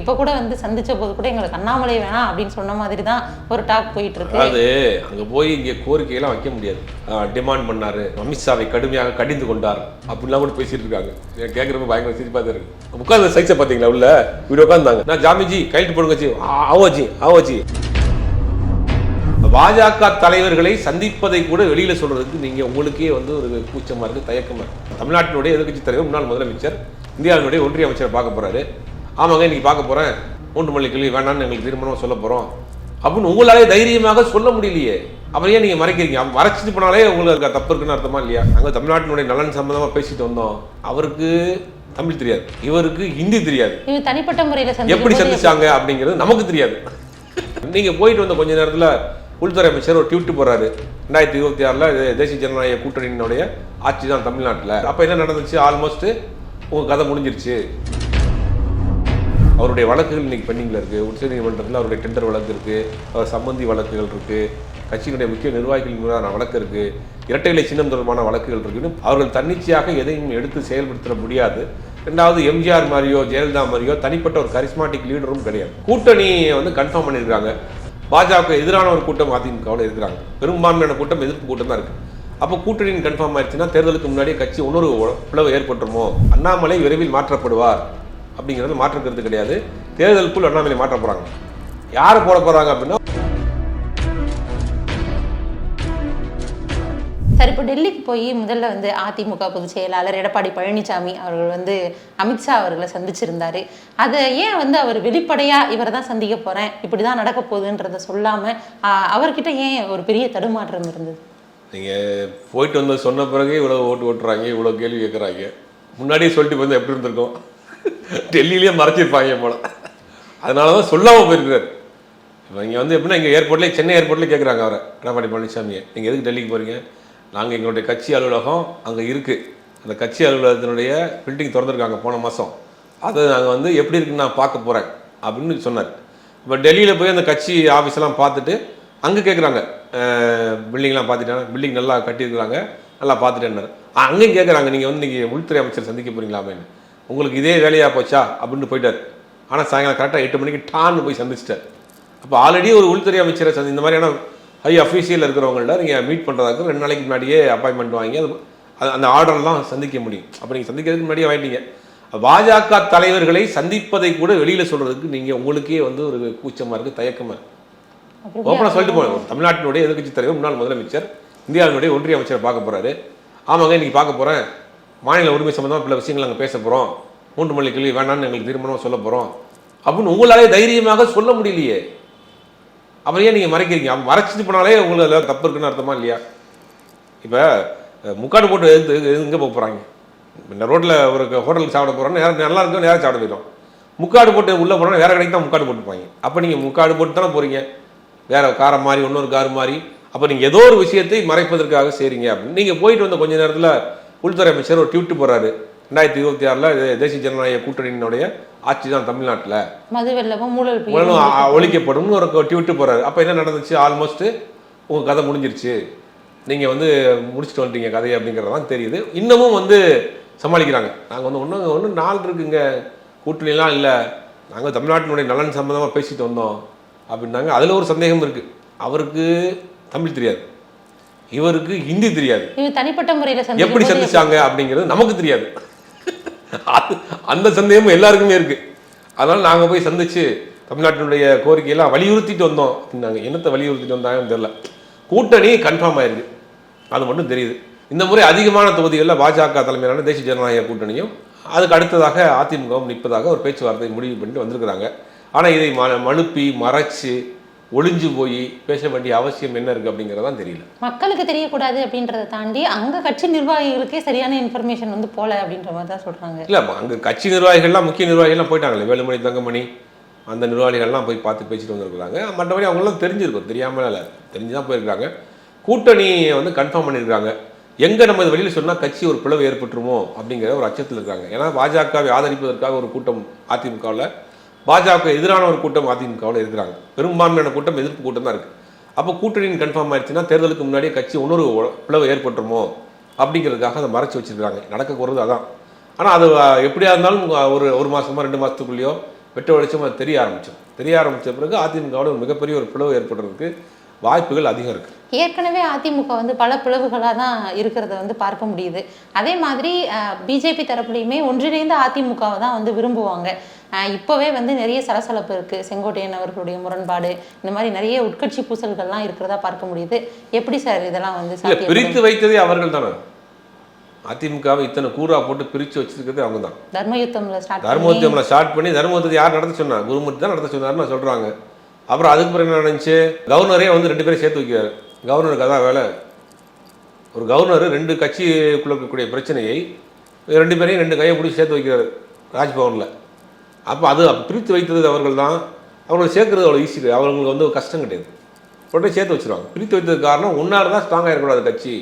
இப்போ கூட வந்து சந்திச்ச போது கூட எங்களுக்கு அண்ணாமலை வேணாம் அப்படின்னு சொன்ன மாதிரி தான் ஒரு டாக் போயிட்டு இருக்கு அது அங்க போய் இங்க கோரிக்கையெல்லாம் வைக்க முடியாது. டிமாண்ட் பண்ணாரு. அமித்ஷாவை கடுமையாக கடிந்து கொண்டார். அப்படிலாம் கூட பேசிட்டு இருக்காங்க. எனக்கு கேட்கறப்ப பயங்கர சிரிப்பா தான் இருக்கு உட்காந்து சைஸை பாத்தீங்களா உள்ள? இப்படி உட்காந்தாங்க நான் ஜாமிஜி கைட்டு போடுங்கச்சி ஆவோஜி ஆவோஜி பாஜக தலைவர்களை சந்திப்பதை கூட வெளியில சொல்றதுக்கு நீங்க உங்களுக்கே வந்து ஒரு கூச்சமா இருக்கு தயக்கமா இருக்கு. தமிழ்நாட்டினுடைய எதிர்கட்சி தலைவர் முன்னாள் முதலமைச்சர் இந்தியாவினுடைய ஒன்றிய அமைச்சரை பார்க்க போறாரு. ஆமாங்க இன்னைக்கு பார்க்க போறேன். மூன்று மல்லி கேள்வி வேணாம்னு எங்களுக்கு திருமணம் சொல்ல போறோம். அப்படின்னு உங்களாலே தைரியமாக சொல்ல முடியலையே. அப்புறம் ஏன் நீங்க மறைக்கிறீங்க? அப்ப மறைச்சிட்டு போனாலே உங்களுக்கு தப்பு இருக்குன்னு அர்த்தமா இல்லையா? நாங்க தமிழ்நாட்டினுடைய நலன் சம்பந்தமா பேசிட்டு வந்தோம். அவருக்கு தமிழ் தெரியாது. இவருக்கு ஹிந்தி தெரியாது. தனிப்பட்ட முறையில எப்படி சந்திச்சாங்க அப்படிங்கிறது நமக்கு தெரியாது. நீங்க போயிட்டு வந்த கொஞ்ச நேரத்துல உள்துறை அமைச்சர் ஒரு ட்வீட் போறாரு ரெண்டாயிரத்தி இருபத்தி ஆறுல தேசிய ஜனநாயக கூட்டணியினுடைய ஆட்சி தான் தமிழ்நாட்டில். அப்ப என்ன நடந்துச்சு? ஆல்மோஸ்ட் உங்க கதை முடிஞ்சிருச்சு. அவருடைய வழக்குகள் இன்னைக்கு பெண்டிங்கில் இருக்குது உச்சநீதிமன்றத்தில் அவருடைய டெண்டர் வழக்கு இருக்குது அவர் சம்பந்தி வழக்குகள் இருக்குது கட்சியினுடைய முக்கிய நிர்வாகிகள் மீதான வழக்கு இருக்குது இரட்டை இலை சின்னம் தொடர்பான வழக்குகள் இருக்குன்னு அவர்கள் தன்னிச்சையாக எதையும் எடுத்து செயல்படுத்த முடியாது. ரெண்டாவது எம்ஜிஆர் மாதிரியோ ஜெயலலிதா மாதிரியோ தனிப்பட்ட ஒரு கரிஸ்மாட்டிக் லீடரும் கிடையாது. கூட்டணியை வந்து கன்ஃபார்ம் பண்ணியிருக்காங்க. பாஜக எதிரான ஒரு கூட்டம் அதிமுகவில் இருக்கிறாங்க. பெரும்பான்மையான கூட்டம் எதிர்ப்பு கூட்டம் தான் இருக்குது அப்போ கூட்டணியின் கன்ஃபார்ம் ஆயிடுச்சுன்னா தேர்தலுக்கு முன்னாடியே கட்சி இன்னொரு பிளவு ஏற்பட்டுருமோ? அண்ணாமலை விரைவில் மாற்றப்படுவார். அப்படிங்கிறது மாற்று கருத்து கிடையாது. தேர்தலுக்குள் அண்ணாமலை மாற்ற போறாங்க. யார் போட போறாங்க அப்படின்னா சரி இப்போ டெல்லிக்கு போய் முதல்ல வந்து அதிமுக பொதுச் செயலாளர் எடப்பாடி பழனிசாமி அவர்கள் வந்து அமித்ஷா அவர்களை சந்திச்சிருந்தாரு. அதை ஏன் வந்து அவர் வெளிப்படையா இவரை தான் சந்திக்க போறேன் இப்படி தான் நடக்க போகுதுன்றத சொல்லாம ஆஹ், அவர்கிட்ட ஏன் ஒரு பெரிய தடுமாற்றம் இருந்தது? நீங்க போயிட்டு வந்து சொன்ன பிறகு இவ்வளவு ஓட்டு ஓட்டுறாங்க இவ்வளவு கேள்வி கேட்குறாங்க முன்னாடியே சொல்லிட்டு வந்து எப்படி இருந்திருக்கும்? டெல்லியிலேயே மறைச்சிருப்பாங்க போல. அதனால தான் சொல்லாமல் போயிருக்கிறார். இப்போ இங்கே வந்து எப்படின்னா இங்கே ஏர்போர்ட்லேயே சென்னை ஏர்போர்ட்லேயே கேட்குறாங்க அவரை எடப்பாடி பழனிசாமியை. நீங்கள் எதுக்கு டெல்லிக்கு போகிறீங்க நாங்கள் எங்களுடைய கட்சி அலுவலகம் அங்கே இருக்குது அந்த கட்சி அலுவலகத்தினுடைய பில்டிங் திறந்துருக்காங்க போன மாதம் அதை நாங்கள் வந்து எப்படி இருக்குன்னு நான் பார்க்க போகிறேன் அப்படின்னு சொன்னார். இப்போ டெல்லியில் போய் அந்த கட்சி ஆஃபீஸ்லாம் பார்த்துட்டு அங்கே கேட்குறாங்க பில்டிங்லாம் பார்த்துட்டாங்க பில்டிங் நல்லா கட்டியிருக்கிறாங்க நல்லா பார்த்துட்டேன்னாரு. அங்கேயும் கேட்குறாங்க நீங்கள் வந்து நீங்கள் உள்துறை அமைச்சர் சந்திக்க போகிறீங்களாமேன்னு உங்களுக்கு இதே வேலையாக போச்சா? அப்படின்னு போயிட்டார். ஆனால் சாயங்காலம் கரெக்டாக எட்டு மணிக்கு டான்னு போய் சந்திச்சிட்டார். அப்போ ஆல்ரெடி ஒரு உள்துறை அமைச்சரை சந்தி இந்த மாதிரியான ஹை அஃபீஷியல் இருக்கிறவங்கள்ட்ட நீங்கள் மீட் பண்ணுறதாக்கு ரெண்டு நாளைக்கு முன்னாடியே அப்பாயின்மெண்ட் வாங்கி அது அந்த ஆர்டர்லாம் சந்திக்க முடியும். அப்போ நீங்கள் சந்திக்கிறதுக்கு முன்னாடியே வாங்கிட்டீங்க. பாஜக தலைவர்களை சந்திப்பதை கூட வெளியில் சொல்கிறதுக்கு நீங்கள் உங்களுக்கே வந்து ஒரு கூச்சமாக இருக்குது தயக்கமாக இருக்கு. அப்புறம் ஓப்பனாக சொல்லிட்டு போனோம் தமிழ்நாட்டினுடைய எதிர்க்கட்சி தலைவர் முன்னாள் முதலமைச்சர் இந்தியாவினுடைய ஒன்றிய அமைச்சரை பார்க்க போறாரு. ஆமாங்க இன்னைக்கு பார்க்க போறேன். மாநில உரிமை சம்மந்தமாக பல விஷயங்கள் நாங்கள் பேச போகிறோம் மூன்று மல்லி கேள்வி வேணாம்னு எங்களுக்கு தீர்மானம் சொல்ல போகிறோம் அப்படின்னு உங்களாலே தைரியமாக சொல்ல முடியலையே. அப்புறம் ஏன் நீங்கள் மறைக்கிறீங்க? அவன் மறைச்சிட்டு போனாலே உங்களுக்கு அதில் தப்பு இருக்குன்னு அர்த்தமா இல்லையா? இப்போ முக்காடு போட்டு எது எங்கே போக போகிறாங்க இந்த ரோட்டில் ஒரு ஹோட்டலுக்கு சாப்பிட போகிறோன்னா நேரம் நல்லா இருக்கும் நேரம் சாப்பிட போயிடும். முக்காடு போட்டு உள்ளே போகிறோன்னா வேறு கடைக்கு தான் முக்காடு போட்டுப்பாங்க. அப்போ நீங்கள் முக்காடு போட்டு தானே போகிறீங்க வேறு காரை மாதிரி இன்னொரு கார் மாதிரி அப்போ நீங்கள் ஏதோ ஒரு விஷயத்தை மறைப்பதற்காக செய்றீங்க அப்படின்னு. நீங்கள் போயிட்டு வந்த கொஞ்ச நேரத்தில் உள்துறை அமைச்சர் ஒரு ட்வீட் போடுறாரு. ரெண்டாயிரத்தி இருபத்தி ஆறில் தேசிய ஜனநாயக கூட்டணியினுடைய ஆட்சி தான் தமிழ்நாட்டில். மது வெள்ளமும் மூழல் பெய்யும். உலகம் அ- ஒழிக்கப்படும்னு ஒரு ட்வீட் போறாரு அப்போ என்ன நடந்துச்சு? ஆல்மோஸ்ட் உங்க கதை முடிஞ்சிருச்சு. நீங்க வந்து முடிச்சுட்டு வந்துட்டீங்க கதையை அப்படிங்கிறது தான் தெரியுது. இன்னமும் வந்து சமாளிக்கிறாங்க. நாங்க வந்து ஒன்றும் ஒன்றும் நாள் இருக்குங்க. கூட்டணிலாம் இல்லை. நாங்க தமிழ்நாட்டினுடைய நலன் சம்பந்தமா பேசிட்டு வந்தோம். அப்படின்னாங்க. அதுல ஒரு சந்தேகம் இருக்கு. அவருக்கு தமிழ் தெரியாது. இவருக்கு ஹிந்தி தெரியாது. தனிப்பட்ட முறையில எப்படி சந்திச்சாங்க அப்படிங்கிறது நமக்கு தெரியாது. அது- அந்த சந்தேகமும் எல்லாருக்குமே இருக்கு. அதனால நாங்க போய் சந்திச்சு தமிழ்நாட்டினுடைய கோரிக்கையெல்லாம் வலியுறுத்திட்டு வந்தோம். அப்படின்னாங்க. என்னத்தை வலியுறுத்திட்டு வந்தாங்கன்னு தெரியல. கூட்டணி கன்ஃபார்ம் ஆயிருக்கு. அது மட்டும் தெரியுது. இந்த முறை அதிகமான தொகுதிகளில் பாஜக தலைமையிலான தேசிய ஜனநாயக கூட்டணியும் அதுக்கு அடுத்ததாக அதிமுகவும் நிற்பதாக ஒரு பேச்சுவார்த்தை முடிவு பண்ணிட்டு வந்திருக்கிறாங்க. ஆனால் இதை ம மழுப்பி மறைச்சு ஒளிஞ்சு போய் பேச வேண்டிய அவசியம் என்ன இருக்கு அப்படிங்கிறதான் தெரியல. மக்களுக்கு தெரியக்கூடாது அப்படின்றத தாண்டி அங்க கட்சி நிர்வாகிகளுக்கே சரியான இன்ஃபர்மேஷன் வந்து போல அப்படின்ற மாதிரி தான் சொல்றாங்க. இல்லை அங்கே கட்சி நிர்வாகிகள்லாம் முக்கிய நிர்வாகிகள்லாம் போயிட்டாங்களே வேலுமணி தங்கமணி அந்த நிர்வாகிகள்லாம் போய் பார்த்து பேசிட்டு வந்திருக்கிறாங்க. மற்றபடி அவங்களாம் தெரிஞ்சிருக்கும் தெரியாமல் இல்லை தெரிஞ்சு தான் போயிருக்காங்க. கூட்டணியை வந்து கன்ஃபார்ம் பண்ணியிருக்காங்க. எங்கே நம்ம இது வெளியில் சொன்னால் கட்சி ஒரு பிளவு ஏற்பட்டுருமோ அப்படிங்கிற ஒரு அச்சத்தில் இருக்காங்க. ஏன்னா பாஜகவை ஆதரிப்பதற்காக ஒரு கூட்டம் அதிமுகவில் பாஜக எதிரான ஒரு கூட்டம் அதிமுகவில் இருக்கிறாங்க பெரும்பான்மையான கூட்டம் எதிர்ப்பு கூட்டம் தான் இருக்குது அப்போ கூட்டணியின் கன்ஃபார்ம் ஆயிடுச்சுன்னா தேர்தலுக்கு முன்னாடியே கட்சி இன்னொரு பிளவு ஏற்பட்டுருமோ? அப்படிங்கிறதுக்காக அதை மறைச்சி வச்சிருக்காங்க நடக்க போகிறது அதான். ஆனால் அது எப்படியா இருந்தாலும் ஒரு ஒரு மாதமோ ரெண்டு மாதத்துக்குள்ளேயோ வெட்ட வெளிச்சம் அது தெரிய ஆரம்பிச்சோம் தெரிய ஆரம்பித்த பிறகு அதிமுகவோட ஒரு மிகப்பெரிய ஒரு பிளவு ஏற்படுறதுக்கு வாய்ப்புகள் அதிகம் இருக்குது ஏற்கனவே அதிமுக வந்து பல பிளவுகளாக தான் இருக்கிறத வந்து பார்க்க முடியுது. அதே மாதிரி பிஜேபி தரப்புலையுமே ஒன்றிணைந்த அதிமுகவை தான் வந்து விரும்புவாங்க. இப்போவே வந்து நிறைய சலசலப்பு இருக்குது செங்கோட்டையன் அவர்களுடைய முரண்பாடு இந்த மாதிரி நிறைய உட்கட்சி பூசல்கள்லாம் இருக்கிறதா பார்க்க முடியுது. எப்படி சார் இதெல்லாம் வந்து? பிரித்து வைத்ததே அவர்கள் தானே? அதிமுகவை இத்தனை கூறா போட்டு பிரித்து வச்சிருக்கிறதே அவங்க தான். தர்மயுத்தம்ல தர்மோத்தியமில் ஸ்டார்ட் பண்ணி தர்மோத்தியத்தை யார் நடத்த சொன்னா? குருமூர்த்தி தான் நடத்த சொன்னாருன்னு சொல்கிறாங்க அப்புறம் அதுக்கு பிறகு என்ன நடந்துச்சு? கவர்னரே வந்து ரெண்டு பேரும் சேர்த்து வைக்கிறார். கவர்னருக்கு அதான் வேலை. ஒரு கவர்னர் ரெண்டு கட்சிக்குள்ள இருக்கக்கூடிய பிரச்சனையை ரெண்டு பேரையும் ரெண்டு கையை பிடிச்சி சேர்த்து வைக்கிறார். ராஜ்பவனில். அப்போ அது பிரித்து வைத்தது அவர்கள் தான் அவங்களை சேர்க்கறது அவ்வளோ ஈஸி கிடையாது. அவங்களுக்கு வந்து ஒரு கஷ்டம் கிடையாது. உடனே சேர்த்து வச்சிருவாங்க. பிரித்து வைத்தது காரணம் உன்னால தான் ஸ்ட்ராங்காக இருக்கக்கூடாது கட்சி.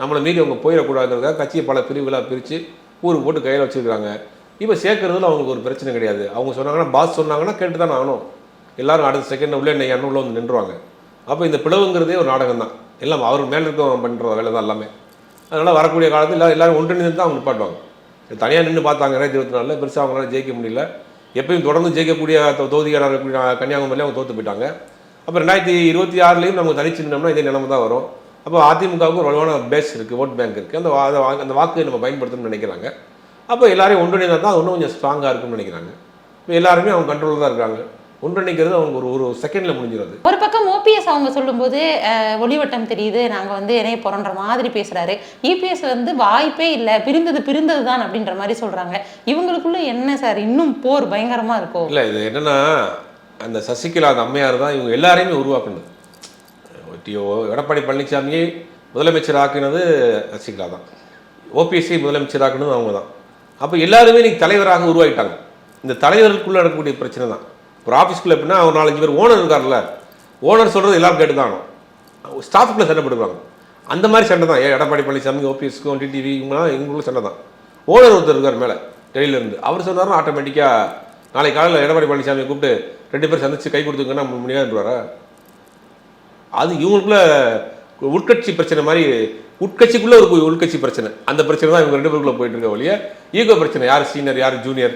நம்மளை மீறி அவங்க போயிடக்கூடாதுங்கிறதுக்காக கட்சியை பல பிரிவுகளாக பிரித்து ஊருக்கு போட்டு கையில் வச்சுருக்காங்க இப்போ சேர்க்கறதுல அவங்களுக்கு ஒரு பிரச்சனை கிடையாது. அவங்க சொன்னாங்கன்னா பாஸ் சொன்னாங்கன்னா கேட்டு தான் ஆகணும். எல்லாரும் அடுத்த செகண்ட் உள்ளே என்ன உள்ள வந்து நின்றுவாங்க. அப்போ இந்த பிளவுங்கிறதே ஒரு நாடகம் தான் எல்லாம் அவர் மேலே இருக்க பண்ணுற வேலை தான் எல்லாமே. அதனால் வரக்கூடிய காலத்தில் எல்லாரும் எல்லாரும் ஒன்றிணைந்து தான் அவங்க நிப்பாட்டுவாங்க. தனியாக நின்று பார்த்தாங்க ரெண்டாயிரத்தி இருபத்தி நாலில். பெருசாக அவங்களால ஜெயிக்க முடியல. எப்பயும் தொடர்ந்து ஜெயிக்கக்கூடிய தொ- தொகுதிகளாக இருக்கக்கூடிய கன்னியாகுமரியில அவங்க தோற்று போயிட்டாங்க. அப்போ ரெண்டாயிரத்தி இருபத்தி ஆறுலேயும் நம்ம தனிச்சு நின்னோம்னா இதே நிலமை தான் வரும். அப்போ அதிமுகவுக்கு ஒரு வலுவான பேஸ் இருக்குது ஓட் பேங்க் இருக்குது அந்த வா- அந்த அந்த வாக்கு நம்ம பயன்படுத்தணும்னு நினைக்கிறாங்க. அப்போ எல்லாரையும் ஒன்றிணைந்தால் தான் இன்னும் கொஞ்சம் ஸ்ட்ராங்காக இருக்கும்னு நினைக்கிறாங்க. இப்போ எல்லாருமே அவங்க கண்ட்ரோலில் தான் இருக்காங்க. ஒன்றிணைக்கிறது அவங்க ஒரு ஒரு செகண்டில் முடிஞ்சிடும் ஒரு பக்கம் ஓபிஎஸ் அவங்க சொல்லும்போது ஒளிவட்டம் தெரியுது நாங்க வந்து இணைய போறோன்ற மாதிரி பேசுறாரு. இபிஎஸ் வந்து வாய்ப்பே இல்லை பிரிந்தது பிரிந்தது தான் அப்படின்ற மாதிரி சொல்றாங்க. இவங்களுக்குள்ள என்ன சார் இன்னும் போர் பயங்கரமா இருக்கும் இல்லை இது என்னன்னா அந்த சசிகலா அந்த அம்மையார் தான் இவங்க எல்லாரையுமே உருவாக்குனது. டிஓ எடப்பாடி பழனிசாமியை முதலமைச்சர் ஆக்கினது சசிகலா தான். ஓபிஎஸ்சி முதலமைச்சர் ஆக்கினது அவங்க தான். அப்போ எல்லாருமே இன்னைக்கு தலைவராக உருவாயிட்டாங்க. இந்த தலைவர்களுக்குள்ள நடக்கக்கூடிய பிரச்சனை தான். ஒரு ஆஃபீஸ்க்குள்ள எப்படின்னா ஒரு நாலஞ்சு பேர் ஓனர் இருக்கார்ல ஓனர் சொல்கிறது எல்லாரும் கேட்டு தான் ஸ்டாஃப்குள்ளே சண்டை போடுவாங்க அந்த மாதிரி சண்டை தான். ஏன் எடப்பாடி பழனிசாமி ஓபிஎஸ்க்கும் டிடிவி இவங்களாம் இவங்களும் சண்டை தான். ஓனர் ஒருத்தர் இருக்கார் மேலே டெல்லியிலேருந்து அவர் சொன்னார்னா ஆட்டோமேட்டிக்காக நாளை காலையில் எடப்பாடி பழனிசாமியை கூப்பிட்டு ரெண்டு பேரும் சந்திச்சு கை கொடுத்துங்கன்னா முடியாதுன்றாரா அது இவங்களுக்குள்ள உட்கட்சி பிரச்சனை மாதிரி உட்கட்சிக்குள்ளே ஒரு உள்கட்சி பிரச்சனை. அந்த பிரச்சனை தான் இவங்க ரெண்டு பேருக்குள்ளே போயிட்டு இருக்க வழியே ஈகோ பிரச்சனை. யார் சீனியர் யார் ஜூனியர்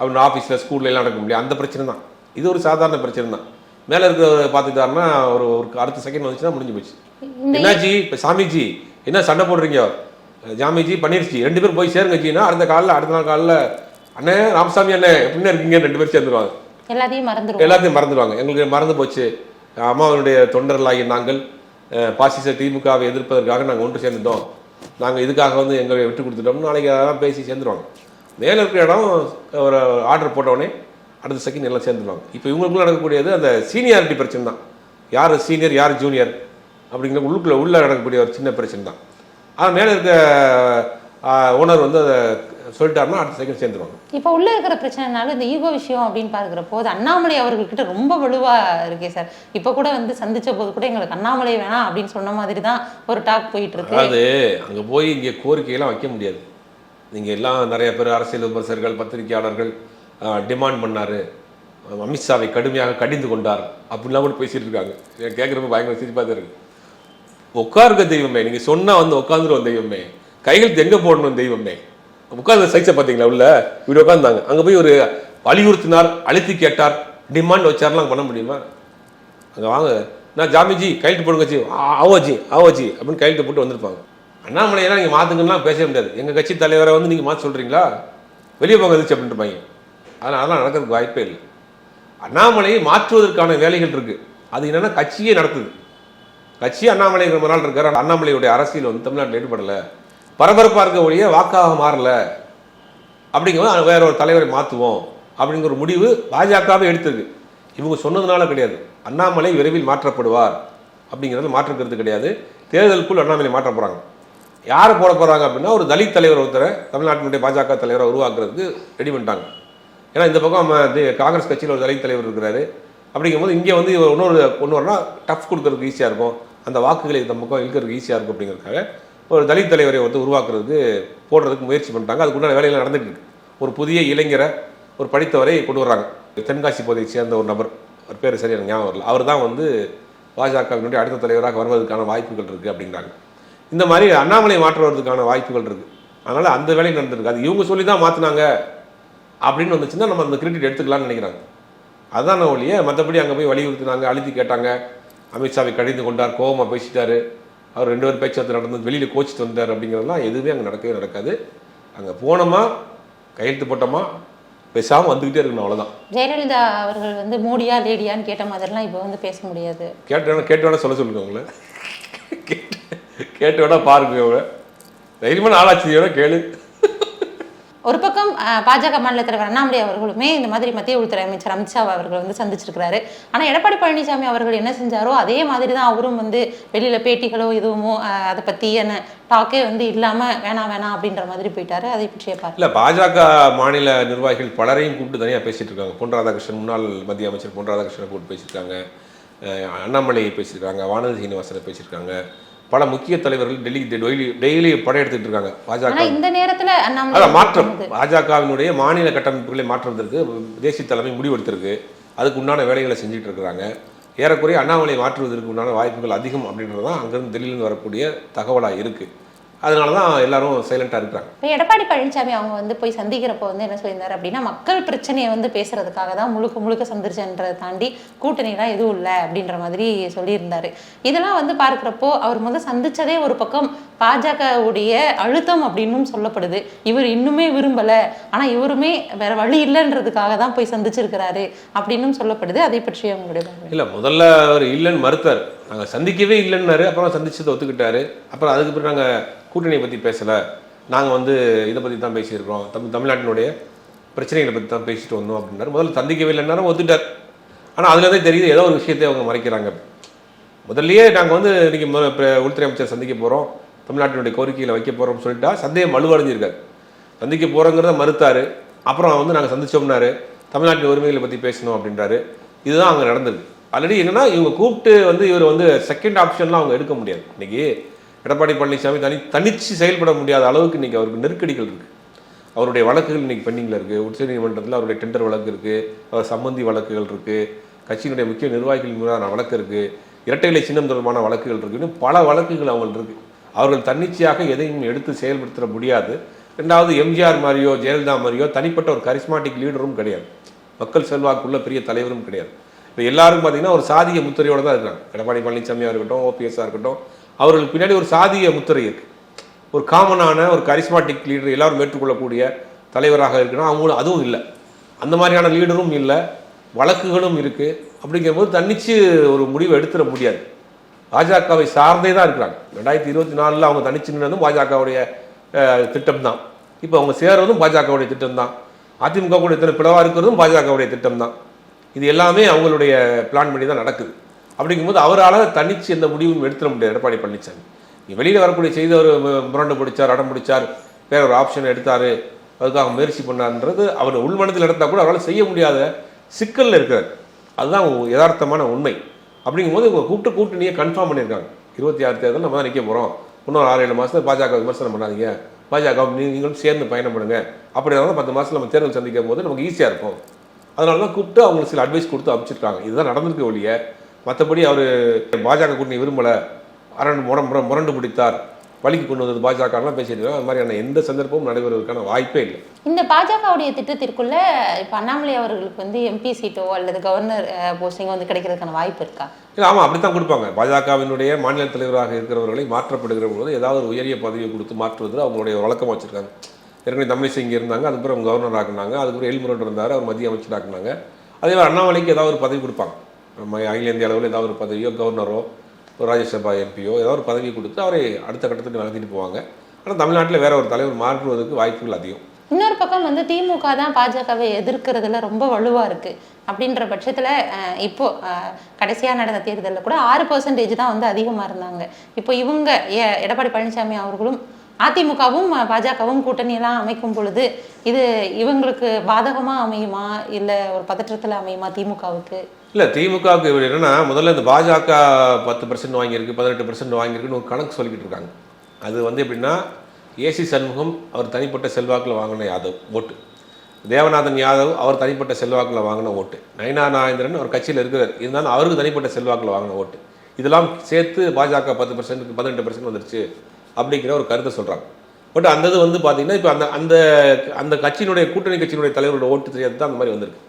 அப்படின்னு ஆஃபீஸில் ஸ்கூலில் எல்லாம் நடக்க முடியாது அந்த பிரச்சனை தான். இது ஒரு சாதாரண பிரச்சனை தான் மேலே இருக்கிற பார்த்துட்டாருன்னா ஒரு ஒரு அடுத்த செகண்ட் வந்துச்சுன்னா முடிஞ்சு போச்சு. என்னாச்சு? இப்போ சாமிஜி என்ன சண்டை போடுறீங்க? ஜாமிஜி பண்ணிருச்சு ரெண்டு பேரும் போய் சேருங்க ஜின்னா அடுத்த காலைல அடுத்த நாள் காலைல அண்ணே ராமசாமி அண்ணே எப்படின்னு இருக்கீங்க? ரெண்டு பேரும் சேர்ந்துருவாங்க. எல்லாத்தையும் மறந்துடும் எல்லாத்தையும் மறந்துடுவாங்க எங்களுக்கு மறந்து போச்சு. அம்மாவனுடைய தொண்டர்களாகிய நாங்கள் பாசிச திமுகவை எதிர்ப்பதற்காக நாங்கள் ஒன்று சேர்ந்துட்டோம். நாங்கள் இதுக்காக வந்து எங்களை விட்டு கொடுத்துட்டோம். நாளைக்கு அதெல்லாம் பேசி சேர்ந்துருவாங்க. மேலே இருக்கிற இடம் ஒரு ஆர்டர் போட்டவுடனே அடுத்த செகண்ட் எல்லாம் சேர்ந்துருவாங்க. இப்போ இவங்களுக்குள்ள நடக்கக்கூடியது அந்த சீனியாரிட்டி பிரச்சனை தான் யார் சீனியர் யார் ஜூனியர் அப்படிங்கிற உள்ளுக்குள்ள உள்ள நடக்கக்கூடிய ஒரு சின்ன பிரச்சனை தான் ஆனால் மேலே இருக்க ஓனர் வந்து அதை சொல்லிட்டாருன்னா அடுத்த செகண்ட் சேர்ந்துருவாங்க. இப்போ உள்ள இருக்கிற பிரச்சனைனால இந்த ஈகோ விஷயம் அப்படின்னு பார்க்குற போது அண்ணாமலை அவர்கள்கிட்ட ரொம்ப வலுவா இருக்கே சார். இப்போ கூட வந்து சந்திச்ச போது கூட எங்களுக்கு அண்ணாமலை வேணாம் அப்படின்னு சொன்ன மாதிரி தான் ஒரு டாக் போயிட்டு இருக்கு அதாவது அங்கே போய் இங்கே கோரிக்கையெல்லாம் வைக்க முடியாது. நீங்கள் எல்லாம் நிறைய பேர் அரசியல் விமர்சகர்கள் பத்திரிகையாளர்கள் டிமாண்ட் பண்ணார். அமித்ஷாவை கடுமையாக கடிந்து கொண்டார். அப்படிலாம் கூட பேசிகிட்டு இருக்காங்க கேட்குறப்ப பயங்கர சிரிப்பாக தான் இருக்குது உட்காருக்க தெய்வமே. நீங்கள் சொன்னால் வந்து உட்காந்துருவோம் தெய்வமே. கைகள் எங்கே போடணும் தெய்வமே? உட்காந்து சைஸை பார்த்தீங்களா உள்ள? இப்படி உட்காந்தாங்க அங்கே போய் ஒரு வலியுறுத்தினார் அழுத்தி கேட்டார். டிமாண்ட் வச்சார்லாம் பண்ண முடியுமா? அங்கே வாங்க. நான் ஜாமிஜி கையெழுத்து போடுங்க ஜி. ஆவோஜி ஆவோஜி அப்படின்னு கையெழுத்து போட்டு வந்திருப்பாங்க. அண்ணாமலையெல்லாம் நீங்கள் மாற்றுங்கன்னா பேச முடியாது. எங்கள் கட்சி தலைவரை வந்து நீங்கள் மாற்ற சொல்கிறீங்களா வெளியே போங்க எதிர்ச்சி அப்படின்ட்டு பையன். ஆனால் அதெல்லாம் நடக்கிறதுக்கு வாய்ப்பே இல்லை. அண்ணாமலையை மாற்றுவதற்கான வேலைகள் இருக்குது அது என்னென்னா கட்சியே நடத்துது. கட்சி அண்ணாமலை ரொம்ப நாள் இருக்காரு அண்ணாமலையுடைய அரசியல் வந்து தமிழ்நாட்டில் ஈடுபடலை. பரபரப்பாக இருக்க ஒழிய வாக்காக மாறல. அப்படிங்கும்போது வேற ஒரு தலைவரை மாற்றுவோம் அப்படிங்கிற ஒரு முடிவு பாஜகவே எடுத்தது இவங்க சொன்னதுனால கிடையாது. அண்ணாமலை விரைவில் மாற்றப்படுவார் அப்படிங்கிறது மாற்றுக்கிறது கிடையாது. தேர்தலுக்குள் அண்ணாமலை மாற்ற போகிறாங்க யாரை போட போகிறாங்க அப்படின்னா ஒரு தலித் தலைவர் ஒருத்தரை தமிழ்நாட்டினுடைய பாஜக தலைவரை உருவாக்குறதுக்கு ரெடி பண்ணிட்டாங்க. ஏன்னா இந்த பக்கம் நம்ம இது காங்கிரஸ் கட்சியில் ஒரு தலித் தலைவர் இருக்கிறாரு. அப்படிங்கும்போது இங்கே வந்து இவர் இன்னொரு ஒன்று டஃப் கொடுக்கறதுக்கு ஈஸியாக இருக்கும். அந்த வாக்குகளை இந்த பக்கம் இழுக்கிறதுக்கு ஈஸியாக இருக்கும் அப்படிங்கிறதுக்காக ஒரு தலித் தலைவரை வந்து உருவாக்குறதுக்கு போடுறதுக்கு முயற்சி பண்ணிட்டாங்க. அதுக்குண்டான வேலைகள் நடந்துட்டு இருக்கு. ஒரு புதிய இளைஞரை ஒரு படித்தவரை கொண்டு வர்றாங்க. தென்காசி பகுதியை சேர்ந்த ஒரு நபர் அவர் பேர் சரியான ஞாபகம் வரல. அவர் தான் வந்து பாஜகவினுடைய அடுத்த தலைவராக வருவதற்கான வாய்ப்புகள் இருக்குது அப்படிங்கிறாங்க இந்த மாதிரி அண்ணாமலை மாற்றுவதற்கான வாய்ப்புகள் இருக்குது அதனால் அந்த வேலை நடந்திருக்கு. அது இவங்க சொல்லி தான் மாற்றினாங்க அப்படின்னு வந்துச்சுன்னா நம்ம அந்த கிரெடிட் எடுத்துக்கலாம்னு நினைக்கிறாங்க. அதான் ஒழிய மற்றபடி அங்கே போய் வலியுறுத்தினாங்க அழுத்தி கேட்டாங்க. அமித்ஷாவை கடிந்து கொண்டார் கோவமா பேசிட்டாரு. அவர் ரெண்டு பேரும் பேச்சுவார்த்தை நடந்து வெளியில் கோச்சிட்டு வந்தார் அப்படிங்கிறதெல்லாம் எதுவுமே அங்கே நடக்கவே நடக்காது. அங்கே போனோமா கையெழுத்து போட்டோமா பேசாமல் வந்துக்கிட்டே இருக்கணும் அவ்வளோதான் ஜெயலலிதா அவர்கள் வந்து மோடியா லேடியான்னு கேட்ட மாதிரிலாம் இப்போ வந்து பேச முடியாது. கேட்டு வேணா கேட்டு வேணா சொல்ல சொல்லுங்க உங்களை. கேட்டு வேணா பாருங்க தைரியமான ஆளாட்சியோட கேளு. ஒரு பக்கம் பாஜக மாநில தலைவர் அண்ணாமலை அவர்களுமே இந்த மாதிரி மத்திய உள்துறை அமைச்சர் அமித்ஷா அவர்கள் வந்து சந்திச்சிருக்கிறாரு. ஆனால் எடப்பாடி பழனிசாமி அவர்கள் என்ன செஞ்சாரோ அதே மாதிரி தான் அவரும் வந்து வெளியில் பேட்டிகளோ எதுவுமோ அதை அதை என்ன டாக்கே வந்து இல்லாமல் வேணாம் வேணாம் அப்படின்ற மாதிரி போயிட்டாரு. அதை பற்றிய பாரு இல்லை பாஜக மாநில நிர்வாகிகள் பலரையும் கூப்பிட்டு தனியாக பேசிட்டு இருக்காங்க பொன் ராதாகிருஷ்ணன் முன்னாள் மத்திய அமைச்சர் பொன் ராதாகிருஷ்ணனை கூப்பிட்டு பேசியிருக்காங்க. அண்ணாமலையை அண்ணாமலை பேசியிருக்காங்க. வானதி சீனிவாசனை பேசியிருக்காங்க. பல முக்கிய தலைவர்கள் டெல்லி டெய்லி டெய்லி படையெடுத்துட்டு இருக்காங்க. பாஜக. இந்த நேரத்துல அதான் மாற்றம். பாஜகவினுடைய மாநில கட்டமைப்புகளை மாற்றுவதற்கு தேசிய தலைமை முடிவெடுத்திருக்கு. அதுக்கு உண்டான வேலைகளை செஞ்சுட்டு இருக்கிறாங்க. ஏறக்குறைய அண்ணாமலை மாற்றுவதற்கு உண்டான வாய்ப்புகள் அதிகம் அப்படின்றது தான் அங்கேருந்து டெல்லியிலேருந்து வரக்கூடிய தகவலாக இருக்குது அதனால தான் எல்லாரும் சைலண்டாக இருக்கிறாங்க. இப்போ எடப்பாடி பழனிசாமி அவங்க வந்து போய் சந்திக்கிறப்போ வந்து என்ன சொல்லியிருந்தாரு அப்படின்னா மக்கள் பிரச்சனையை வந்து பேசுறதுக்காக தான் முழுக்க முழுக்க சந்திரிச்சன்றதை தாண்டி கூட்டணிலாம் எதுவும் இல்லை அப்படின்ற மாதிரி சொல்லியிருந்தாரு. இதெல்லாம் வந்து பார்க்குறப்போ அவர் முதல் சந்திச்சதே ஒரு பக்கம் பாஜகவுடைய அழுத்தம் அப்படின்னும் சொல்லப்படுது. இவர் இன்னுமே விரும்பல. ஆனா இவருமே வேற வழி இல்லைன்றதுக்காக தான் போய் சந்திச்சிருக்கிறாரு அப்படின்னும் சொல்லப்படுது. அதை பற்றி பார்வை. இல்லை முதல்ல அவர் இல்லைன்னு மறுத்தார். நாங்கள் சந்திக்கவே இல்லைன்னாரு. அப்புறம் சந்திச்சதை ஒத்துக்கிட்டாரு. அப்புறம் அதுக்கு பிறகு நாங்கள் கூட்டணியை பற்றி பேசலை. நாங்கள் வந்து இதை பற்றி தான் பேசியிருக்கிறோம். தமிழ் தமிழ்நாட்டினுடைய பிரச்சனைகளை பற்றி தான் பேசிட்டு வந்தோம் அப்படின்னாரு. முதல்ல சந்திக்கவே இல்லைன்னாரும் ஒத்துட்டார். ஆனால் அதுலேருந்தே தெரியுது ஏதோ ஒரு விஷயத்தை அவங்க மறைக்கிறாங்க. முதல்லயே நாங்கள் வந்து இன்னைக்கு மு- உள்துறை அமைச்சர் சந்திக்க போகிறோம் தமிழ்நாட்டினுடைய கோரிக்கையில் வைக்க போகிறோம்னு சொல்லிட்டா சந்தேகம் வலுவடைஞ்சிருக்காரு. சந்திக்க போகிறோங்கிறத மறுத்தாரு. அப்புறம் வந்து நாங்கள் சந்திச்சோம்னாரு. தமிழ்நாட்டின் உரிமைகளை பற்றி பேசணும் அப்படின்றாரு. இதுதான் அங்கே நடந்தது. ஆல்ரெடி என்னன்னா இவங்க கூப்பிட்டு வந்து இவர் வந்து செகண்ட் ஆப்ஷன்லாம் அவங்க எடுக்க முடியாது. இன்னைக்கு எடப்பாடி பழனிசாமி தனி தனிச்சு செயல்பட முடியாத அளவுக்கு இன்றைக்கி அவருக்கு நெருக்கடிகள் இருக்குது அவருடைய வழக்குகள் இன்றைக்கி பெண்டிங்கில் இருக்குது உச்சநீதிமன்றத்தில் அவருடைய டெண்டர் வழக்கு இருக்குது அவர் சம்பந்தி வழக்குகள் இருக்குது கட்சியினுடைய முக்கிய நிர்வாகிகள் மீதான வழக்கு இருக்குது இரட்டை இலை சின்னம் தொடர்பான வழக்குகள் இருக்கு. இன்னும் பல வழக்குகள் அவங்களுக்கு இருக்குது அவர்கள் தன்னிச்சையாக எதையும் எடுத்து செயல்படுத்த முடியாது. ரெண்டாவது எம்ஜிஆர் மாதிரியோ ஜெயலலிதா மாதிரியோ தனிப்பட்ட ஒரு கரிஸ்மாட்டிக் லீடரும் கிடையாது. மக்கள் செல்வாக்குள்ள பெரிய தலைவரும் கிடையாது. இப்போ எல்லாரும் பார்த்தீங்கன்னா ஒரு சாதிய முத்திரையோடு தான் இருக்கிறாங்க. எடப்பாடி பழனிசாமியாக இருக்கட்டும் ஓபிஎஸ்ஸாக இருக்கட்டும் அவர்களுக்கு பின்னாடி ஒரு சாதிய முத்திரை இருக்குது ஒரு காமனான ஒரு கரிஸ்மாட்டிக் லீடர் எல்லாரும் ஏற்றுக்கொள்ளக்கூடிய தலைவராக இருக்கணும். அவங்களும் அதுவும் இல்லை. அந்த மாதிரியான லீடரும் இல்லை. வழக்குகளும் இருக்குது அப்படிங்கும்போது தன்னிச்சு ஒரு முடிவை எடுத்துட முடியாது. பாஜகவை சார்ந்தே தான் இருக்கிறாங்க. ரெண்டாயிரத்தி இருபத்தி நாலில் அவங்க தனிச்சு நின்றதும் பாஜகவுடைய திட்டம் தான் இப்போ அவங்க சேர்றதும் பாஜகவுடைய திட்டம் தான் அதிமுக கூட இத்தனை பிளவாக இருக்கிறதும் பாஜகவுடைய திட்டம் தான் இது எல்லாமே அவங்களுடைய பிளான் பண்ணி தான் நடக்குது. அப்படிங்கும்போது அவரால் தனிச்சு எந்த முடிவும் எடுத்துட முடியாது. எடப்பாடி பழனிசாமி நீ வெளியில் வரக்கூடிய செய்தி அவர் முரண்டு பிடிச்சார் அடம் பிடிச்சார் வேற ஒரு ஆப்ஷன் எடுத்தார் அதுக்காக முயற்சி பண்ணார்ன்றது அவர் உள்மனத்தில் நடந்தால் கூட அவரால் செய்ய முடியாத சிக்கலில் இருக்கிறார். அதுதான் யதார்த்தமான உண்மை. அப்படிங்கும்போது இவங்க கூப்பிட்டு கூட்டணியை கன்ஃபார்ம் பண்ணியிருக்காங்க. இருபத்தி ஆறு தேர்தல் நம்ம தான் நிற்க போகிறோம் இன்னொரு ஆறு ஏழு மாதத்துல பாஜக விமர்சனம் பண்ணாதீங்க. பாஜக நீங்களும் சேர்ந்து பயணம் பண்ணுங்க அப்படி இருந்தாலும் பத்து மாதம் நம்ம தேர்தல் சந்திக்கும் போது நமக்கு ஈஸியாக இருக்கும். அதனால தான் கூப்பிட்டு அவங்களுக்கு சில அட்வைஸ் கொடுத்து அமைச்சிருக்காங்க இதுதான் நடந்திருக்க ஒழிய மற்றபடி அவர் பாஜக கூட்டணி விரும்பலை. அரண்டு முர முர முரண்டு பிடித்தார். வழிக்கு கொண்டு வந்தது பாஜகலாம் பேசியிருக்காங்க அது மாதிரியான எந்த சந்தர்ப்பமும் நடைபெறுவதற்கான வாய்ப்பே இல்லை. இந்த பாஜகவுடைய திட்டத்திற்குள்ள இப்போ அண்ணாமலை அவர்களுக்கு வந்து எம்பி சீட்டோ அல்லது கவர்னர் போஸ்டிங்கோ வந்து கிடைக்கிறதுக்கான வாய்ப்பு இருக்கா? இல்லை ஆமாம் அப்படி தான் கொடுப்பாங்க. பாஜகவினுடைய மாநில தலைவராக இருக்கிறவர்களை மாற்றப்படுகிற போது ஏதாவது ஒரு உயரிய பதவியை கொடுத்து மாற்றுவது அவங்களுடைய வழக்கமாக வச்சிருக்காங்க. ஏற்கனவே தமிழிசை இங்கே இருந்தாங்க அதுக்கப்புறம் கவர்னர் ஆக்குனாங்க அதுக்கப்புறம் எல்முருகன் இருந்தார் அவர் மத்திய அமைச்சர் ஆக்குனாங்க அதே மாதிரி அண்ணாமலைக்கு ஏதாவது ஒரு பதவி கொடுப்பாங்க. நம்ம அகில இந்திய அளவில் ஏதாவது ஒரு பதவியோ கவர்னரோ ஒரு ராஜ்யசபா எம்பியோ ஏதாவது ஒரு பதவி கொடுத்து அவரை அடுத்த கட்டத்துக்கு வளர்த்திட்டு போவாங்க. ஆனால் தமிழ்நாட்டில் வேற ஒரு தலைவர் மாற்றுவதற்கு வாய்ப்புகள் அதிகம். இன்னொரு பக்கம் வந்து திமுக தான் பாஜகவை எதிர்க்கிறதுல ரொம்ப வலுவாக இருக்குது அப்படின்ற பட்சத்தில் இப்போ கடைசியாக நடந்த தேர்தலில் கூட ஆறு பர்சன்டேஜ் தான் வந்து அதிகமாக இருந்தாங்க. இப்போ இவங்க எ- எடப்பாடி பழனிசாமி அவர்களும் அதிமுகவும் பாஜகவும் கூட்டணியெல்லாம் அமைக்கும் பொழுது இது இவங்களுக்கு பாதகமாக அமையுமா? இல்லை ஒரு பதற்றத்தில் அமையுமா திமுகவுக்கு? இல்லை திமுகவுக்கு இவர் என்னென்னா முதல்ல இந்த பாஜக பத்து பர்சன்ட் வாங்கியிருக்கு பதினெட்டு பர்சன்ட் வாங்கியிருக்குன்னு ஒரு கணக்கு சொல்லிக்கிட்டு இருக்காங்க. அது வந்து எப்படின்னா ஏசி சண்முகம் அவர் தனிப்பட்ட செல்வாக்கில் வாங்கின யாதவ் ஓட்டு. தேவநாதன் யாதவ் அவர் தனிப்பட்ட செல்வாக்கில் வாங்கின ஓட்டு. நயனா நாகேந்திரன் அவர் கட்சியில் இருக்கிறார். இருந்தாலும் அவருக்கு தனிப்பட்ட செல்வாக்கில் வாங்கின ஓட்டு. இதெல்லாம் சேர்த்து பாஜக பத்து பர்சன்ட்டுக்கு பதினெட்டு பர்சன்ட் வந்துருச்சு. அப்படிங்கிற ஒரு கருத்தை சொல்கிறாங்க பட் அந்த இது வந்து பார்த்தீங்கன்னா இப்போ அந்த அந்த அந்த கட்சியினுடைய கூட்டணி கட்சியினுடைய தலைவர்களோட ஓட்டு தெரியாது தான் அந்த மாதிரி வந்திருக்கு.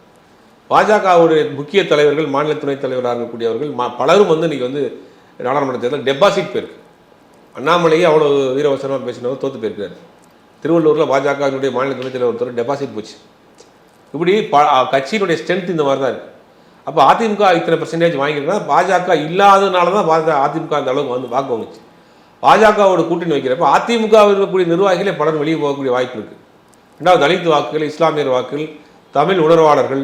பாஜகவுடைய முக்கிய தலைவர்கள் மாநில துணைத் தலைவராக இருக்கக்கூடியவர்கள் ம- பலரும் வந்து இன்றைக்கி வந்து நாடாளுமன்ற தேர்தல் டெபாசிட் போயிருக்கு. அண்ணாமலையே அவ்வளோ வீரவசனமாக பேசினவர் தோற்று போயிருக்கிறார் திருவள்ளூரில் பாஜகவினுடைய மாநில துணைத் தலைவர் ஒருத்தர் டெபாசிட் போச்சு. இப்படி ப கட்சியினுடைய ஸ்ட்ரென்த் இந்த மாதிரி தான் இருக்குது அப்போ அதிமுக இத்தனை பர்சன்டேஜ் வாங்கியிருந்தா பாஜக இல்லாதனால தான் பாஜக அதிமுக அந்த அளவுக்கு வந்து வாக்கு வாங்குச்சு. பாஜகவோட கூட்டணி வைக்கிறப்ப அதிமுக இருக்கக்கூடிய நிர்வாகிகளே பலர் வெளியே போகக்கூடிய வாய்ப்பு இருக்கு. ரெண்டாவது தலித் வாக்குகள் இஸ்லாமியர் வாக்குகள் தமிழ் உணர்வாளர்கள்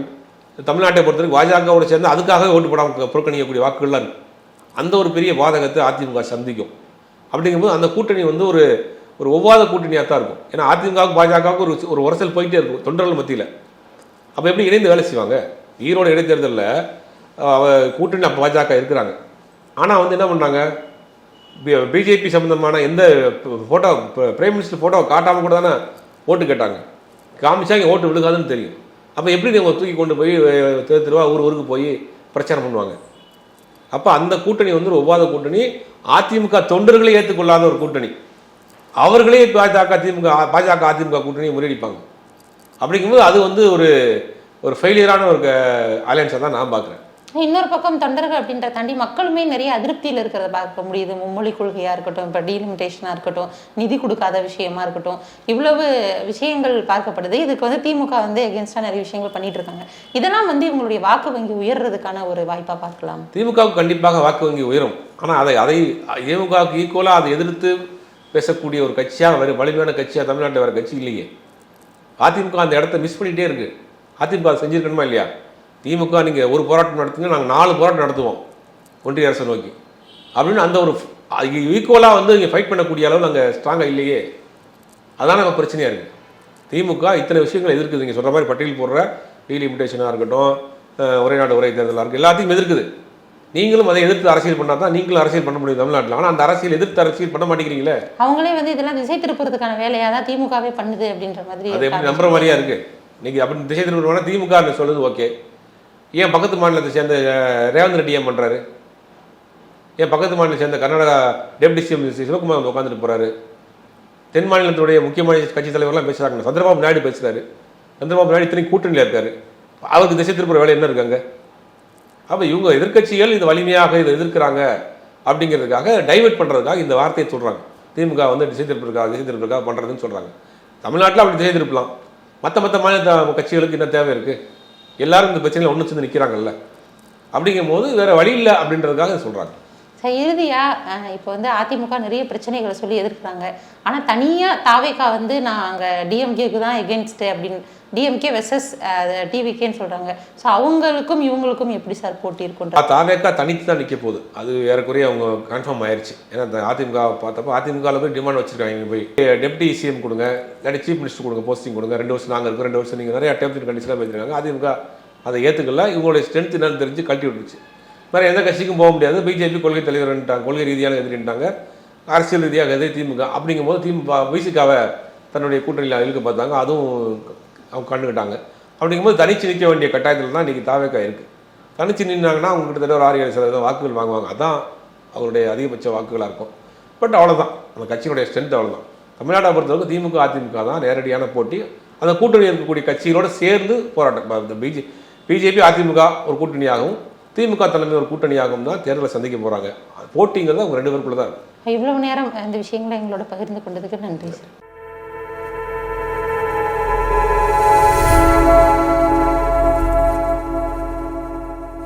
தமிழ்நாட்டை பொறுத்தவரைக்கும் பாஜகவோட சேர்ந்து அதுக்காகவே ஓட்டு போடாமல் புறக்கணிக்கக்கூடிய வாக்குகள்லாம் அந்த ஒரு பெரிய பாதகத்தை அதிமுக சந்திக்கும். அப்படிங்கும்போது அந்த கூட்டணி வந்து ஒரு ஒரு ஒவ்வாத கூட்டணியாக தான் இருக்கும். ஏன்னா அதிமுகவுக்கு பாஜகவுக்கு ஒரு ஒரு உரசல் போயிட்டே இருக்கும் தொண்டர்கள் மத்தியில். அப்போ எப்படி இணைந்து வேலை செய்வாங்க? ஈரோடு இடைத்தேர்தலில் கூட்டணி அப்போ பாஜக இருக்கிறாங்க. ஆனால் வந்து என்ன பண்ணாங்க பிஜேபி சம்பந்தமான எந்த ஃபோட்டோ பிரைம் மினிஸ்டர் ஃபோட்டோ காட்டாமல் கூட தானே ஓட்டு கேட்டாங்க. காமிச்சாங்க ஓட்டு விழுகாதுன்னு தெரியும். அப்போ எப்படி நீங்கள் தூக்கி கொண்டு போய் தெரு தெருவா ஊர் ஊருக்கு போய் பிரச்சாரம் பண்ணுவாங்க? அப்போ அந்த கூட்டணி வந்து ஒரு ஒவ்வாத கூட்டணி. அதிமுக தொண்டர்களே ஏற்றுக்கொள்ளாத ஒரு கூட்டணி. அவர்களே பாஜக திமுக பாஜக அதிமுக கூட்டணியை முறியடிப்பாங்க. அப்படிங்கும்போது அது வந்து ஒரு ஒரு ஃபெயிலியரான ஒரு அலையன்ஸை தான் நான் பார்க்குறேன் இன்னொரு பக்கம் தொண்டர்கள் அப்படின்ற தாண்டி மக்களுமே நிறைய அதிருப்தியில் இருக்கிறத பார்க்க முடியுது. மும்மொழி கொள்கையாக இருக்கட்டும் இப்போ டீலிமிட்டேஷனாக இருக்கட்டும் நிதி கொடுக்காத விஷயமா இருக்கட்டும் இவ்வளவு விஷயங்கள் பார்க்கப்படுது. இதுக்கு வந்து திமுக வந்து எகென்ஸ்டாக நிறைய விஷயங்கள் பண்ணிட்டு இருக்காங்க. இதெல்லாம் வந்து இவங்களுடைய வாக்கு வங்கி உயர்றதுக்கான ஒரு வாய்ப்பாக பார்க்கலாம். திமுகவுக்கு கண்டிப்பாக வாக்கு வங்கி உயரும். ஆனால் அதை அதை திமுகவுக்கு ஈக்குவலாக அதை எதிர்த்து பேசக்கூடிய ஒரு கட்சியாக வரும் வலிமையான கட்சியாக தமிழ்நாட்டில் வர கட்சி இல்லையே. அதிமுக அந்த இடத்த மிஸ் பண்ணிகிட்டே இருக்குது அதிமுக செஞ்சுருக்கணுமா செஞ்சிருக்கணுமா இல்லையா? திமுக நீங்கள் ஒரு போராட்டம் நடத்துங்க நாங்கள் நாலு போராட்டம் நடத்துவோம் ஒன்றிய அரசை நோக்கி. அப்படின்னு அந்த ஒரு ஈக்குவலாக வந்து இங்கே ஃபைட் பண்ணக்கூடிய அளவு நாங்கள் ஸ்ட்ராங்காக இல்லையே. அதான் நம்ம பிரச்சனையாக இருக்குது திமுக இத்தனை விஷயங்களை எதிர்க்குது. நீங்கள் சொல்கிற மாதிரி பட்டியல் போடுற டீலிமிட்டேஷனாக இருக்கட்டும் ஒரே நாடு ஒரே தேர்தலாக இருக்குது எல்லாத்தையும் எதிர்க்குது. நீங்களும் அதை எதிர்த்து அரசியல் பண்ணால் தான் நீங்களும் அரசியல் பண்ண முடியும் தமிழ்நாட்டில். ஆனால் அந்த அரசியல் எதிர்த்து அரசியல் பண்ண மாட்டேங்கிறீங்களே? அவங்களே வந்து இதெல்லாம் திசை திருப்புறதுக்கான வேலையா தான் திமுகவே பண்ணுது அப்படின்ற மாதிரி அது எப்படி நம்புற மாதிரியா இருக்கு? நீங்கள் அப்படி திசை திரும்ப திமுக சொல்லுது ஓகே. ஏன் பக்கத்து மாநிலத்தை சேர்ந்த ரேவந்த் ரெட்டி ஏன் பண்ணுறாரு ஏன் பக்கத்து மாநிலத்தை சேர்ந்த கர்நாடகா டெப்டி சிஎம் சிவகுமார் வந்து உட்காந்துட்டு போகிறாரு தென் மாநிலத்துடைய முக்கியமான கட்சி தலைவர்லாம் பேசுகிறாங்க சந்திரபாபு நாயுடு பேசுகிறாரு சந்திரபாபு நாயுடு இத்தனை கூட்டணியில் இருக்காரு. அவருக்கு திசை திருப்புற வேலை என்ன இருக்காங்க அப்போ இவங்க எதிர்க்கட்சிகள் இது வலிமையாக இதை எதிர்க்கிறாங்க அப்படிங்கிறதுக்காக டைவர்ட் பண்ணுறதுக்காக இந்த வார்த்தையை சொல்கிறாங்க திமுக வந்து திசை திருப்பிருக்காங்க திசை திருப்பிருக்காக பண்ணுறதுன்னு சொல்கிறாங்க தமிழ்நாட்டில் அப்படி திசை திருப்பலாம். மற்ற மற்ற மாநில கட்சிகளுக்கு என்ன தேவை இருக்குது எல்லாரும் இந்த பிரச்சனையில் ஒன்று சேர்ந்து நிற்கிறாங்கல்ல அப்படிங்கும் போது வேற வழி இல்லை அப்படின்றதுக்காக சொல்கிறாங்க சார் இறுதியாக இப்போ வந்து அதிமுக நிறைய பிரச்சனைகளை சொல்லி எதிர்க்கிறாங்க. ஆனால் தனியாக தாவேக்கா வந்து நான் அங்கே டிஎம்கேக்கு தான் எகென்ஸ்ட் அப்படின்னு டிஎம்கே வெர்சஸ் டிவிகேன்னு சொல்கிறாங்க ஸோ அவங்களுக்கும் இவங்களுக்கும் எப்படி சார் போட்டி இருக்குன்ற தாவேக்கா தனித்து தான் நிற்க போகுது. அது ஏறக்குறைய அவங்க கன்ஃபார்ம் ஆயிடுச்சு ஏன்னா அதிமுக பார்த்தப்போ அதிமுகவில் போய் டிமாண்ட் வச்சுருக்காங்க போய். டெப்டி சிஎம் கொடுங்க. இல்லாட்டி சீஃப் மினிஸ்டர் கொடுங்க போஸ்டிங் கொடுங்க. ரெண்டு வருஷம் நாங்கள் இருக்கோம் ரெண்டு வருஷம் நீங்கள் நிறைய டேர்ம்ஸ் அண்ட் கண்டிஷனாக பேசிருக்காங்க. அதிமுக அதை ஏற்றுக்கல இவங்களுடைய ஸ்ட்ரென்த் என்னன்னு தெரிஞ்சு கழட்டி விட்டுருச்சு. வேறு எந்த கட்சிக்கும் போக முடியாது. பிஜேபி கொள்கை தலைவர்ன்ட்டாங்க கொள்கை ரீதியான எதிரின்ட்டாங்க அரசியல் ரீதியாக எதிரி திமுக அப்படிங்கும்போது திமுக விசிகாவை தன்னுடைய கூட்டணியில் இழுக்க பார்த்தாங்க. அதுவும் அவங்க கண்டுக்கிட்டாங்க. அப்படிங்கும்போது தனிச்சு நிற்க வேண்டிய கட்டாயத்தில் தான் இன்றைக்கி தாவேக்கா இருக்குது தனிச்சு நின்னாங்கன்னா அவங்க கிட்டத்தட்ட ஒரு ஆறு ஏழு சதவீதம் வாக்குகள் வாங்குவாங்க. அதான் அவருடைய அதிகபட்ச வாக்குகளாக இருக்கும். பட் அவ்வளோதான் அந்த கட்சியினுடைய ஸ்ட்ரென்த் அவ்வளோதான் தமிழ்நாட்டை பொறுத்தவரைக்கும் திமுக அதிமுக தான் நேரடியான போட்டி. அந்த கூட்டணி இருக்கக்கூடிய கட்சிகளோடு சேர்ந்து போராட்டம். இந்த பிஜே பிஜேபி அதிமுக ஒரு கூட்டணியாகவும் திமுக தலைமை ஒரு கூட்டணியாகவும் தான் தேர்தலை சந்திக்க போகிறாங்க போட்டிங்கிறது அவங்க ரெண்டு பேருக்குள்ள தான் இருக்கும் இவ்வளவு நேரம் இந்த விஷயங்களை எங்களோட பகிர்ந்து கொண்டதுக்கு நன்றி சார்.